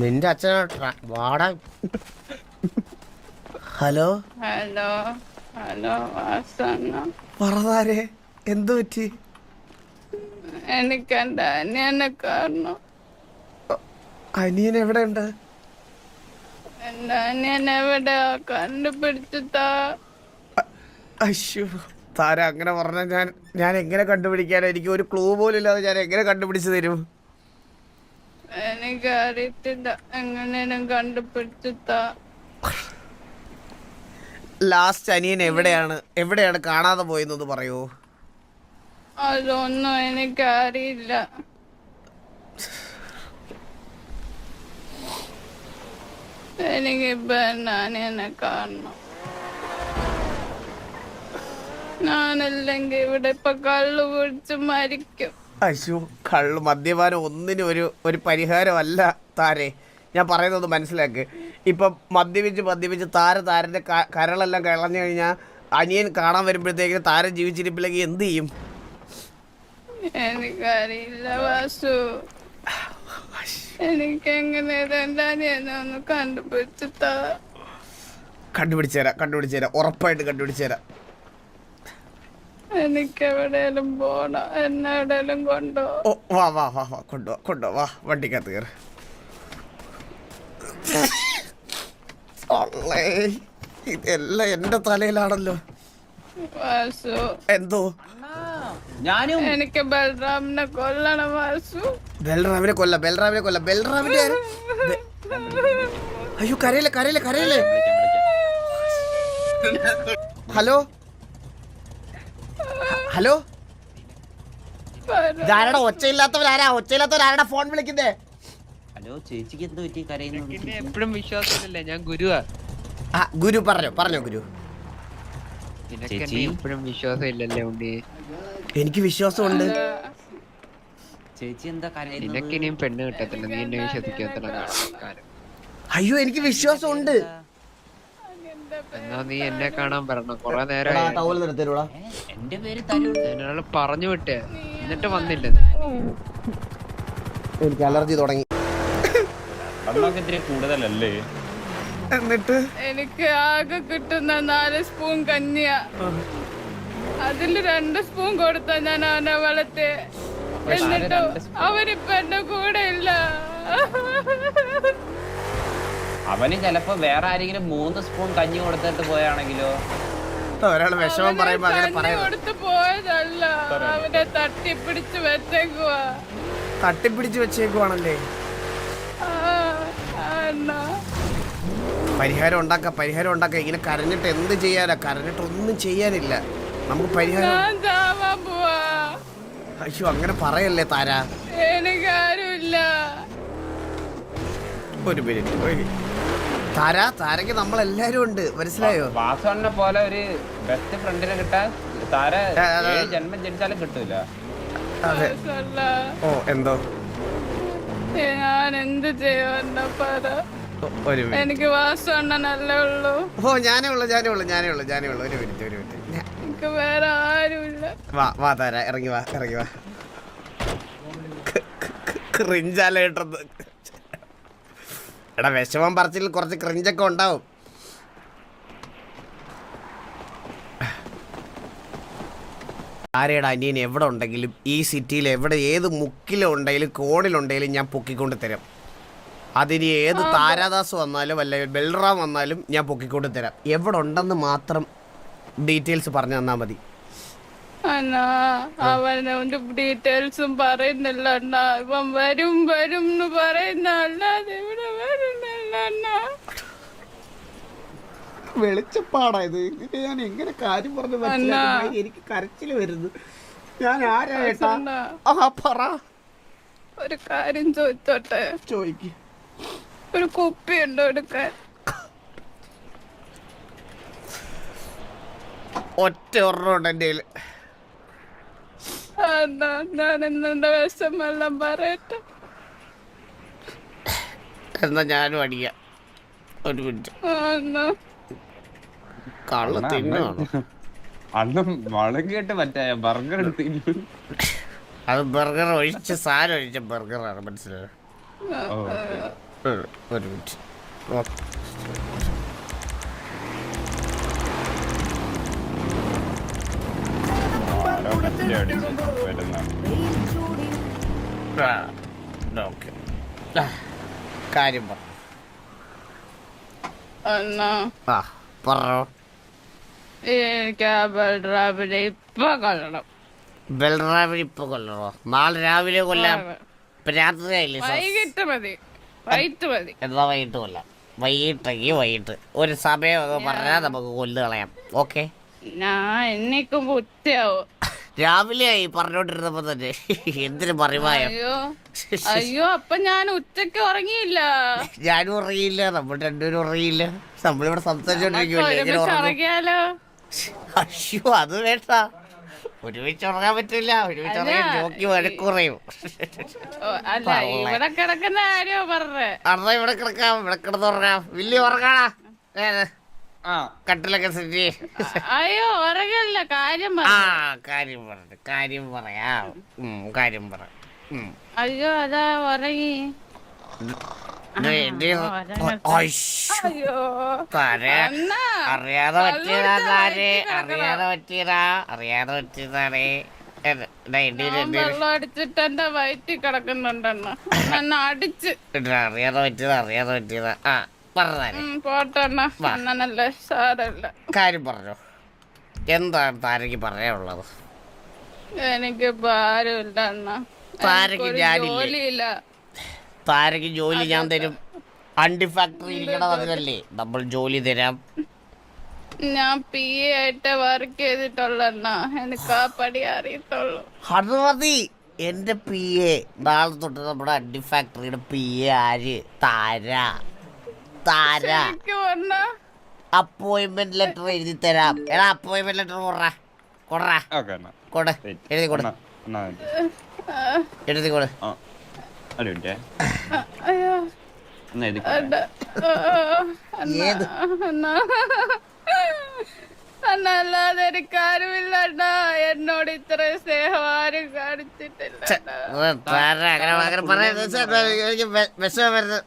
നിന്റെ അച്ഛനാ വാടാ. ഹലോ? ഹലോ ഹലോ പറതാരെ എന്തു പറ്റി? എനിക്ക് എന്റെ അനിയനെ കാരണം അനിയൻ എവിടെയുണ്ട് എന്റെ അനിയൻ എവിടെ കണ്ടുപിടിച്ചിട്ടാ? അശ്യോ താര അങ്ങനെ പറഞ്ഞ ഞാൻ ഞാൻ എങ്ങനെ കണ്ടുപിടിക്കാനോ? എനിക്ക് ഒരു ക്ലൂ പോലും ഇല്ലാതെ ഞാൻ എങ്ങനെ കണ്ടുപിടിച്ചു തരും? എനിക്ക് അറിയത്തില്ല എങ്ങനെയും കണ്ടുപിടിച്ചിട്ടാ? ലാസ്റ്റ് അനിയൻ എവിടെയാണ്? എവിടെയാണ് കാണാതെ പോയെന്നത് പറയൂ. അതൊന്നും എനിക്ക് അറിയില്ല എനിക്കിപ്പോ എന്റെ അനിയനെ കാണണം? ഞാനല്ലെങ്കിൽ ഇവിടെ ഇപ്പൊ കള്ളു കുടിച്ച് മരിക്കും. അശു കള്ള് മദ്യപാനം ഒന്നിനും ഒരു ഒരു പരിഹാരമല്ല താരെ ഞാൻ പറയുന്നത് മനസ്സിലാക്ക്. ഇപ്പം മദ്യപിച്ച് മദ്യപിച്ച് താര താരന്റെ കരളെല്ലാം കളഞ്ഞു കഴിഞ്ഞാൽ അനിയൻ കാണാൻ വരുമ്പോഴത്തേക്കിന് താരം ജീവിച്ചിരിപ്പില്ലെങ്കിൽ എന്ത് ചെയ്യും? എനിക്കറിയില്ല വാസു. എനിക്ക് എങ്ങനെ എന്റെ അനിയനെ ഒന്ന് കണ്ടുപിടിച്ചിട്ടാ? കണ്ടുപിടിച്ചു തരാം കണ്ടുപിടിച്ചു തരാം. ഉറപ്പായിട്ട് കണ്ടുപിടിച്ചു തരാം. എനിക്ക് എവിടെയെങ്കിലും പോണം? എന്നെ എവിടെയെങ്കിലും കൊണ്ടോ? ഓ വാ വാ വാ വാ കൊണ്ടുവാ കൊണ്ടോ വാ വണ്ടിക്കകത്ത് കയറി ഇതെല്ലാം എന്റെ തലയിലാണല്ലോ. വാസു. എന്തോ? ഞാനും. എനിക്ക് ബൽറാമിനെ കൊല്ലണം വാസു. ബൽറാമിനെ കൊല്ല ബൽറാമിനെ കൊല്ല ബൽറാമിന്റെ ആര്? ബെ- അയ്യോ കരയില്ല കരയില്ല കരയില്ലേ? ഹലോ? ഹലോ ഇതാരടാ? ഒച്ചയില്ലാത്തവരാരാ? ഒച്ചയില്ലാത്തവരാരടാ ഫോൺ വിളിക്കുന്നേ? ഹലോ ചേച്ചിക്ക് എന്ത് പറ്റി? കരയുന്നു? എപ്പോഴും വിശ്വാസമില്ല ഞാൻ ഗുരുവാ. ആ ഗുരു പറഞ്ഞോ പറഞ്ഞോ ഗുരു? എപ്പോഴും വിശ്വാസം ഇല്ലല്ലേ ഉണ്ണി? എനിക്ക് വിശ്വാസമുണ്ട്. ചേച്ചി എന്താ പെണ്ണ് കിട്ടത്തില്ല. നീ എന്നെ അയ്യോ എനിക്ക് വിശ്വാസമുണ്ട്. എന്നാ നീ എന്നെ കാണാൻ വരണം. കൊറേ നേരം എന്റെ പേര് പറഞ്ഞു വിട്ടേ. എന്നിട്ട് വന്നില്ല. എനിക്ക് അലർജി തുടങ്ങി. കൂടുതലല്ലേ? എന്നിട്ട്? എനിക്ക് ആകെ കിട്ടുന്ന നാല് സ്പൂൺ കഞ്ഞിയാ. അതിൽ രണ്ട് സ്പൂൺ കൊടുത്ത ഞാൻ അവനെ വളർത്തെ എന്നിട്ട് അവനിപ്പ എന്റെ കൂടെ ഇല്ല. അവന് ചിലപ്പോ വേറെ ആരെങ്കിലും മൂന്ന് സ്പൂൺ കഞ്ഞി കൊടുത്തിട്ട് പോയാണെങ്കിലോ? ഒരാൾ വിഷമം പറയുമ്പോ അങ്ങനെ കൊടുത്ത് പോയതല്ല. അവനെ തട്ടിപ്പിടിച്ച് വെച്ചേക്കുവാ. തട്ടിപ്പിടിച്ച് വെച്ചേക്കുവാണല്ലേ? പരിഹാരം ഉണ്ടാക്ക പരിഹാരം ഉണ്ടാക്ക. ഇങ്ങനെ കരഞ്ഞിട്ട് എന്ത് ചെയ്യാനാ? കരഞ്ഞിട്ട് ഒന്നും ചെയ്യാനില്ല. നമുക്ക് പരിഹാരം അയ്യോ അങ്ങനെ പറയല്ലേ താരാ? എനിക്കാരുമില്ല ഒരു മിനിറ്റ് ഒരു മിനിറ്റ്. താര താരക്ക് നമ്മളെല്ലാരും ഉണ്ട്. മനസ്സിലായോ? വാസവണ്ണനെ പോലെ ഒരു ബെസ്റ്റ് ഫ്രണ്ടിനെ കിട്ടാൻ താര. ഏഴ് ജന്മം ജനിച്ചാലും കിട്ടൂല. അതെ. ഓ എന്തോ? ഞാൻ എന്ത് പറ. ഒരു മിനിറ്റ്. എനിക്ക് വാസണ്ണനല്ലേ ഉള്ളൂ. ഓ ഞാനേ ഉള്ളു ഞാനേ ഉള്ളു ഞാനേ ഉള്ളു ഞാനേ ഉള്ളു. ഒരു മിനിറ്റ് ഒരു മിനിറ്റ്. ഞാ- എനിക്ക് വേറെ ആരുമില്ല. വാ വാ താര ഇറങ്ങി വാ ഇറങ്ങി വാ. ക്രിഞ്ചാലേട്ടത് എടാ വിഷമം പറച്ചിൽ കുറച്ച് ക്രിഞ്ചൊക്കെ ഉണ്ടാവും. ആരേടാ അനിയൻ എവിടെ ഉണ്ടെങ്കിലും ഈ സിറ്റിയിൽ എവിടെ ഏത് മുക്കിലും ഉണ്ടെങ്കിലും കോണിലുണ്ടെങ്കിലും ഞാൻ പൊക്കിക്കൊണ്ട് തരാം. അതിന് ഏത് താരാദാസ് വന്നാലും അല്ലെ ബൽറാം വന്നാലും ഞാൻ പൊക്കിക്കൊണ്ട് തരാം. എവിടെ ഉണ്ടെന്ന് മാത്രം ഡീറ്റെയിൽസ് പറഞ്ഞു തന്നാൽ മതി. അണ്ണാ അവന് ഒരു ഡീറ്റെയിൽസും പറയുന്നില്ല അണ്ണാ. ഇവൻ വരും വരും എന്ന് പറയുന്ന അല്ലാതെ ഇവിടെ വരുന്നില്ല അണ്ണാ. വെളിച്ചപ്പാടായത് ഇതിന് ഞാൻ എങ്ങനെ കാര്യം പറഞ്ഞു മനസ്സിലാക്കുന്നത് എനിക്ക് കരച്ചിൽ വരുന്നു. ഞാൻ ആരാ ഏട്ടാ? ആ പറ. ഒരു കാര്യം ചോദിച്ചോട്ടെ? ചോദിക്ക്. ഒരു കുപ്പി ഉണ്ടോ എടുക്കാൻ? ഒറ്റ ഒരെണ്ണം ഉണ്ട് എന്റെ ഞാൻ എന്നെ വിഷമെല്ലാം പറയട്ടെ എന്നാ ഞാനും അടിക്കാം ഒരു മിനിറ്റ് അണ്ണാ കള്ള് അണ്ണാ, തിന്നാണോ അന്ന് മുളകിട്ട് മറ്റേ ബർഗർ എടുത്തില്ല അത് ബർഗർ ഒഴിച്ച് സാധനം ഒഴിച്ച ബർഗറാണ് മനസ്സിലായോ ഓ, ഒരു ഒരു മിനിറ്റ് അടിച്ച് വരുന്ന. ഓക്കെ കാര്യം പറ. ഇപ്പൊ കൊല്ലണം. ബൽറാമിന് ഇപ്പൊ കൊല്ലണോ? നാളെ രാവിലെ കൊല്ലാം. വൈകിട്ട് മതി. വൈകിട്ട് മതി. എന്നാ വൈകിട്ട് കൊല്ലാം. വൈകിട്ടെങ്കിൽ വൈകിട്ട്. ഒരു സമയം പറഞ്ഞാ പറഞ്ഞാൽ നമുക്ക് കൊല്ലു കളയാം. ഓക്കെ? ഞാൻ എന്നെ ഉച്ചയാവും രാവിലെ ആയി പറഞ്ഞോണ്ടിരുന്നപ്പോ തന്നെ. എന്തിനു പറയുമായോ അയ്യോ അയ്യോ അപ്പൊ ഞാൻ ഉച്ചയ്ക്ക് ഉറങ്ങിയില്ല. ഞാനും ഉറങ്ങിയില്ല നമ്മൾ രണ്ടുപേരും ഉറങ്ങിയില്ല. നമ്മളിവിടെ സംസാരിച്ചോണ്ടിരിക്കുമല്ലോ അയ്യോ അത് വേണ്ട. ഒരുമിച്ച് ഉറങ്ങാൻ പറ്റില്ല. ഒരുമിച്ച് നോക്കി വഴക്കുറയും. ഇവിടെ കിടക്കുന്ന കാര്യോ പറഞ്ഞേ. അറ ഇവിടെ കിടക്കാം ഇവിടെ കിടന്നുറങ്ങാം വലിയ? ആ കട്ടിലൊക്കെ സെറ്റ് അയ്യോ ഉറങ്ങല്ല. കാര്യം ആ കാര്യം പറഞ്ഞു കാര്യം പറയാം. ഉം, കാര്യം പറ. ഉം. അയ്യോ അതാ ഉറങ്ങി. ദേ, ദേ, ഉറങ്ങട്ടെ. അയ്യോ, അയ്യോ. താരെ അണ്ണാ, അറിയാതെ പറ്റിയതാ കള്ളുകുടിച്ച വയറ്റിൽ അറിയാതെ പറ്റിയതാ. അറിയാതെ പറ്റിയതാണേ ഏത്? ദേ, ഇടി, ഇടി, ഞാൻ ഇടി. വെള്ളം അടിച്ചിട്ട് എന്റെ വയറ്റിൽ കിടക്കുന്നുണ്ടെണ്ണ എന്നെ അടിച്ച്. ഇടി, അറിയാതെ പറ്റിയതാ അറിയാതെ പറ്റിയതാ. ആ കാര്യം പറഞ്ഞോ. എന്താണ് താരക്ക് പറയാനുള്ളത്? എനിക്ക് ഭാരമില്ല ഞാനില്ലേ? ജോലിയില്ല? താരക്ക് ജോലി ഞാൻ തരും. അണ്ടി ഫാക്ടറി ഇരിക്കണം അതിനല്ലേ നമ്മൾ ജോലി തരാം. ഞാൻ പി എ ആയിട്ട് വർക്ക് ചെയ്തിട്ടുള്ളണ്ണ എനിക്ക് ആ പടി അറിയത്തുള്ളൂ. അത് മതി. എന്റെ പി എ നാളെ തൊട്ട് നമ്മുടെ അണ്ടി ഫാക്ടറിയുടെ പി എ ആര്? താര. താര അപ്പോയിന്റ്മെന്റ് ലെറ്റർ എഴുതി തരാം. എടാ അപ്പോയിന്റ്മെന്റ് ലെറ്റർ കൊറ എന്നാ. കൊട്. എഴുതി കൊട. എഴുതി കൊട്. അല്ലാതെ എനിക്ക് എന്നോട് ഇത്ര സ്നേഹം ആരും കാണിച്ചിട്ടില്ല അങ്ങനെ അങ്ങനെ പറയുന്നത് വിഷമം വരുന്നത്.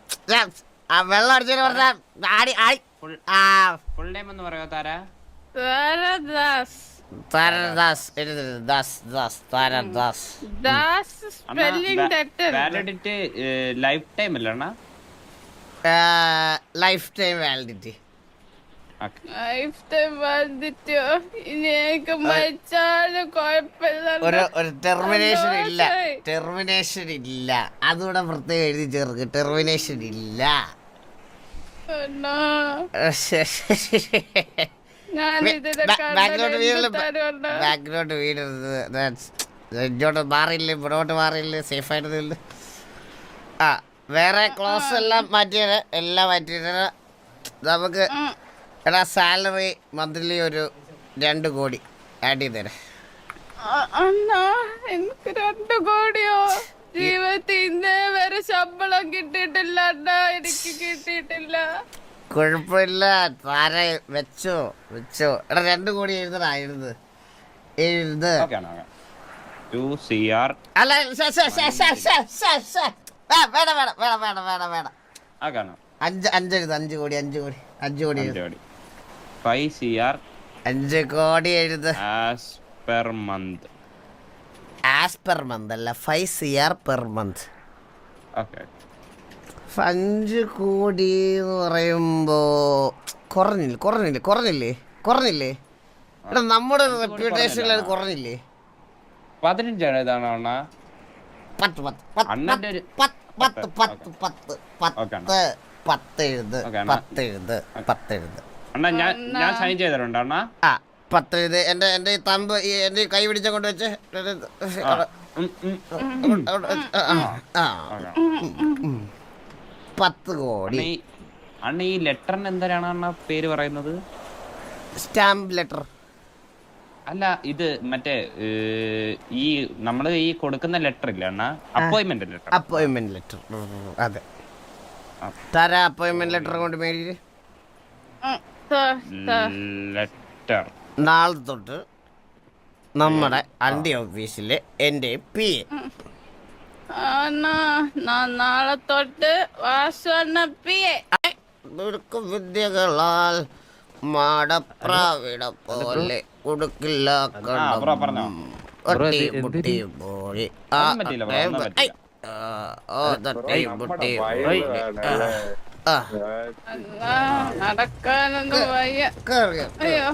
ആ വെള്ളം അടിച്ചു പറഞ്ഞ ആടി ആടി. ആ. ഫുൾ ടൈം എന്ന് പറയോ താര? താരദാസ്. താരദാസ്. എഴുതി Das Das Taradas. Das spelling validity lifetime അല്ലേ അണ്ണാ? ലൈഫ് ടൈം വാലിഡിറ്റി ടെർമിനേഷൻ ഇല്ല. ടെർമിനേഷൻ ഇല്ല. അതുകൂടെ പ്രത്യേകം എഴുതി ചേർക്ക്. ടെർമിനേഷൻ ഇല്ല. അണ്ണാ. ബാ- ഞാൻ ഇതിനെ ബാക്കിലോട്ട് വീഴൽ കണ്ടു ബാക്കിലോട്ട് വീഴരുത് That's- ഇങ്ങോട്ട് മാറിയില്ല? ഇവിടോട്ട് മാറിയില്ല? സേഫ് ആയിട്ട് നിന്ന്. ആ വേറെ ക്ലോസ് എല്ലാം മാറ്റിയത് എല്ലാം മാറ്റിയത് നമുക്ക് എടാ സാലറി മന്ത്ലി ഒരു രണ്ട് കോടി ആഡ് ചെയ്ത് തരാം. അണ്ണാ എനിക്ക് രണ്ടു കോടിയോ? ജീവിതത്തിൽ ഇന്നേ വരെ ശമ്പളം കിട്ടിയിട്ടില്ല അണ്ണാ എനിക്ക് കിട്ടിയിട്ടില്ല. കുഴപ്പമില്ല. താര വെച്ചോ വെച്ചോ. എടാ രണ്ട് കോടി എഴുതടാ എഴുത്. എഴുത്. അല്ല വേണം വേണം വേണം വേണം വേണം അഞ്ച് അഞ്ച് എഴുത് അഞ്ച് കോടി അഞ്ച് കോടി അഞ്ച് കോടി എഴുത്. അഞ്ച് ഫൈവ് സി ആർ അഞ്ച് കോടി എഴുത്. As per month. As per month അല്ല five C R per month. Okay. അഞ്ച് കോടി എന്ന് പറയുമ്പോ കുറഞ്ഞില്ല കുറഞ്ഞില്ല കുറഞ്ഞില്ലേ കുറഞ്ഞില്ലേ? എടാ നമ്മുടെ റെപ്യൂട്ടേഷനിൽ അത് കുറഞ്ഞില്ലേ പതിനഞ്ചാണ് ഇതാണ് അണ്ണാ. പത്ത് പത്ത് പത്ത് പത്ത് പത്ത് പത്ത് പത്ത്. എഴുത്. പത്ത് എഴുത് പത്ത് എഴുത്. അണ്ണാ ഞാൻ ഞാൻ സൈൻ ചെയ്തിട്ടുണ്ട് അണ്ണാ. ആ പത്ത് ഇത് എന്റെ എന്റെ ഈ തമ്പ് ഈ എന്റെ കൈ പിടിച്ച കൊണ്ട് വെച്ച്. പത്ത് കോടി. അണ്ണ ഈ ലെറ്ററിന് എന്തിനാണ് അണ്ണ പേര് പറയുന്നത്? സ്റ്റാമ്പ് ലെറ്റർ അല്ല ഇത് മറ്റേ ഈ നമ്മൾ ഈ കൊടുക്കുന്ന ലെറ്റർ ഇല്ല അണ്ണ? അപ്പോയിന്റ്മെന്റ് ലെറ്റർ അപ്പോയിന്റ്മെന്റ് ലെറ്റർ അതെ. തരാ അപ്പോയിന്റ്മെന്റ് ലെറ്റർ കൊണ്ട് മേടിച്ച്. ലെറ്റർ നാളെ തൊട്ട് നമ്മുടെ അണ്ടി ഓഫീസിലെ എന്റെ പി എ. നാളെ തൊട്ട് വാസനപ്പിയെ ദുർക്കും വിദ്യകളാൽ മാടപ്രാവിട പോലെ പറഞ്ഞോ. ഒട്ടി മുട്ടി പോയി ആ, ഓ, തട്ടി മുട്ടി നടക്കാനൊന്നും വയ്യ. അയ്യോ.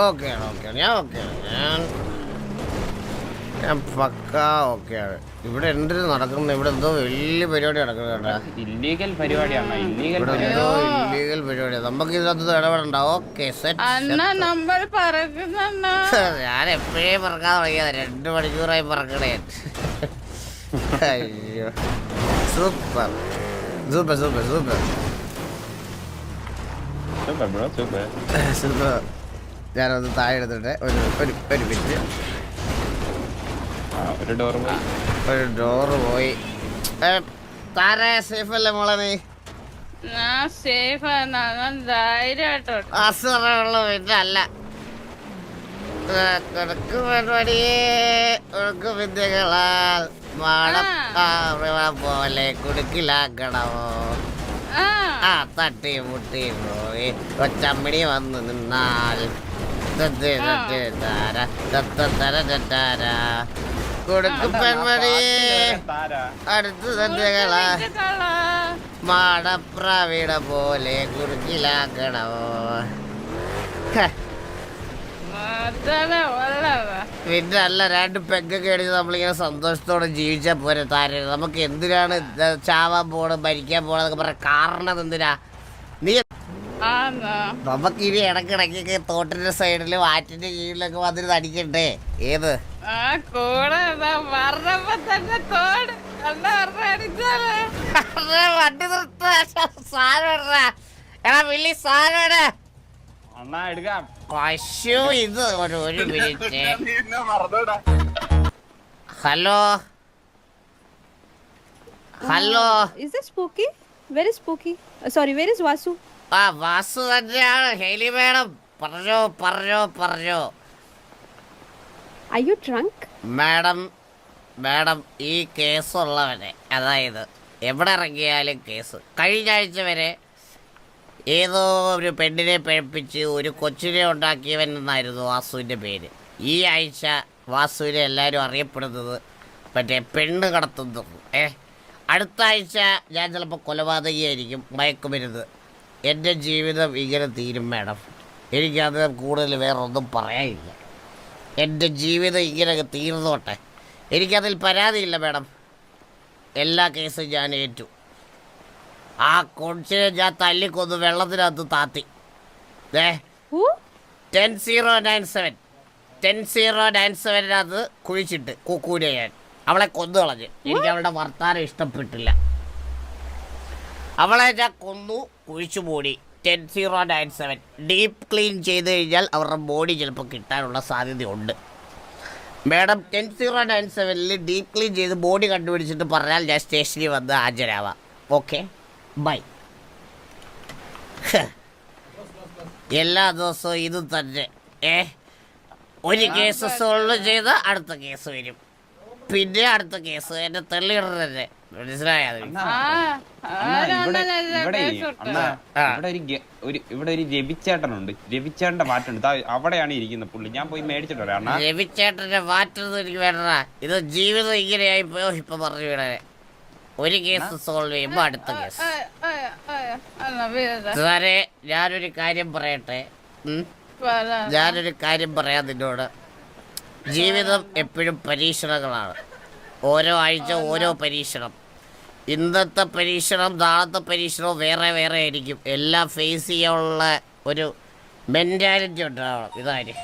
ഓക്കെ ഞാൻ ഓക്കെയാണ് ഞാൻ ഞാൻ പക്കാ ഓക്കെയാണ് ഇവിടെ എന്തൊരു നടക്കുന്നു? ഇവിടെ എന്തോ വലിയ പരിപാടി നടക്കുന്നു കേട്ടാ. ഇല്ലീഗൽ പരിപാടിയാണ്? ഇല്ലീഗൽ ഇവിടെ പരിപാടി. എന്തോ ഇല്ലീഗൽ പരിപാടി നമുക്ക് ഇതിനകത്ത് ഇടപെടണ്ട. ഓക്കെ അണ്ണ പറക്കുന്നണ്ണ. ഞാൻ എപ്പോഴേ പറക്കാൻ തുടങ്ങിയത്. രണ്ട് മണിക്കൂറായി പറക്കണേ. അയ്യോ. Super. Super super super. Super. ഞാനൊന്ന് താഴെ എടുത്തിട്ട്. ഒരു ഒരു ഒരു മിനിറ്റ്. ഒരു ഡോർ പോയി. ഒരു ഡോർ പോയി. താരേ താരെ സേഫ് അല്ലേ മോളെ നീ? ഞാൻ സേഫ് ധൈര്യമായിട്ടോട്ട് അസുഖമുള്ള വീട്ടിലല്ല. കിടക്ക് പരിപാടിയേ ഒഴുക്ക് വിദ്യകളാൽ മാടം ആ. ആ, പോലെ കുടുക്കിലാക്കണമോ? ആ. തട്ടി മുട്ടി പോയി. കൊച്ചമ്മിണി വന്നു നിന്നാൽ. തത്തി തത്തി താര തത്ത തര തട്ടാര കൊടുക്ക് പെൺമണിയേ അടുത്ത് വിദ്യകളാ. മാടപ്രാവിട പോലെ ഉള്ളതാ. പിന്നെ അല്ല രണ്ട് പെഗ്ഗൊക്കെ അടിച്ച് നമ്മളിങ്ങനെ സന്തോഷത്തോടെ ജീവിച്ചാൽ പോരെ താരം നമുക്ക് എന്തിനാണ് ചാവാൻ പോണ് മരിക്കാൻ പോണെന്നൊക്കെ പറയാം കാരണം എന്തിനാ? നമുക്ക് ഇനി ഇടക്കിടക്കൊക്കെ തോട്ടിന്റെ സൈഡിലും ആറ്റിന്റെ കീഴിലൊക്കെ വന്നിട്ട് അടിക്കണ്ടേ? ഏത്? വണ്ടി നിർത്താ. സാധനം പശു ഇത് ഒരു ഒരു minute. Hello? Hello? Is spooky very spooky sorry Spooky? Uh, ആ വാസു തന്നെയാണ് ഹെലി മാഡം പറഞ്ഞോ പറഞ്ഞോ പറഞ്ഞോ. അയ്യോ ട്രങ്ക്? മാഡം മാഡം ഈ കേസുള്ളവനെ അതായത് എവിടെ ഇറങ്ങിയാലും കേസ്. കഴിഞ്ഞ ആഴ്ച വരെ ഏതോ ഒരു പെണ്ണിനെ പഴിപ്പിച്ച് ഒരു കൊച്ചിനെ ഉണ്ടാക്കിയവൻ എന്നായിരുന്നു വാസുവിന്റെ പേര്. ഈ ആഴ്ച വാസുവിനെ എല്ലാവരും അറിയപ്പെടുന്നത് മറ്റേ പെണ്ണ് കടത്തുന്നു ഏ? അടുത്ത ആഴ്ച ഞാൻ ചിലപ്പോൾ കൊലപാതകയായിരിക്കും മയക്കുമരുന്ന്. എന്റെ ജീവിതം ഇങ്ങനെ തീരും മാഡം. എനിക്കത് കൂടുതൽ വേറെ ഒന്നും പറയാനില്ല. എന്റെ ജീവിതം ഇങ്ങനെ തീർന്നോട്ടെ. എനിക്കതിൽ പരാതിയില്ല മാഡം. എല്ലാ കേസും ഞാൻ ഏറ്റു. ആ കൊച്ചിനെ ഞാൻ തല്ലിക്കൊന്ന് വെള്ളത്തിനകത്ത് താത്തി. ഏ? Ten zero nine seven. Ten zero nine സെവനകത്ത് കുഴിച്ചിട്ട് കുക്കൂനെ ഞാൻ. അവളെ കൊന്നു കളഞ്ഞ് എനിക്ക് അവളുടെ വർത്താനം ഇഷ്ടപ്പെട്ടില്ല. അവളെ ഞാൻ കൊന്നു കുഴിച്ചു മൂടി. Ten zero nine seven deep clean ചെയ്ത് കഴിഞ്ഞാൽ അവരുടെ ബോഡി ചിലപ്പോൾ കിട്ടാനുള്ള സാധ്യതയുണ്ട്. മാഡം ടെൻ സീറോ നയൻ സെവനിൽ ഡീപ്പ് ക്ലീൻ ചെയ്ത് ബോഡി കണ്ടുപിടിച്ചിട്ട് പറഞ്ഞാൽ ഞാൻ സ്റ്റേഷനിൽ വന്ന് ഹാജരാവാം. ഓക്കെ ബൈ എല്ലാ ദിവസവും ഇത് തന്നെ. ഏ? ഒരു കേസ് സോൾവ് ചെയ്ത് അടുത്ത കേസ് വരും. പിന്നെ അടുത്ത കേസ് എന്നെ തെള്ളിയിടരുത്. മനസ്സിലായത് ഇവിടെ ഒരു ഒരു ഇവിടെ ഒരു രവിച്ചേട്ടനുണ്ട് രവിച്ചേട്ടന്റെ വാറ്റുണ്ട് അവിടെയാണ് ഇരിക്കുന്നത് പുള്ളി ഞാൻ പോയി മേടിച്ചിട്ട് വരാം അണ്ണാ രവിച്ചേട്ടന്റെ വാറ്റൊന്നും എനിക്ക് വേണ്ട ഇത് ജീവിതം ഇങ്ങനെയായി പോയോ ഇപ്പൊ പറഞ്ഞു വിടേ ഒരു കേസ് സോൾവ് ചെയ്യുമ്പോ അടുത്ത കേസ് സാറേ ഞാനൊരു കാര്യം പറയട്ടെ ഞാനൊരു കാര്യം പറയാം നിന്നോട് ജീവിതം എപ്പോഴും പരീക്ഷണങ്ങളാണ് ഓരോ ആഴ്ച ഓരോ പരീക്ഷണം ഇന്നത്തെ പരീക്ഷണം നാളത്തെ പരീക്ഷണവും വേറെ വേറെ ആയിരിക്കും. എല്ലാം ഫേസ് ചെയ്യാനുള്ള ഒരു മെന്റാലിറ്റി ഉണ്ടാവണം. ഇതാര്?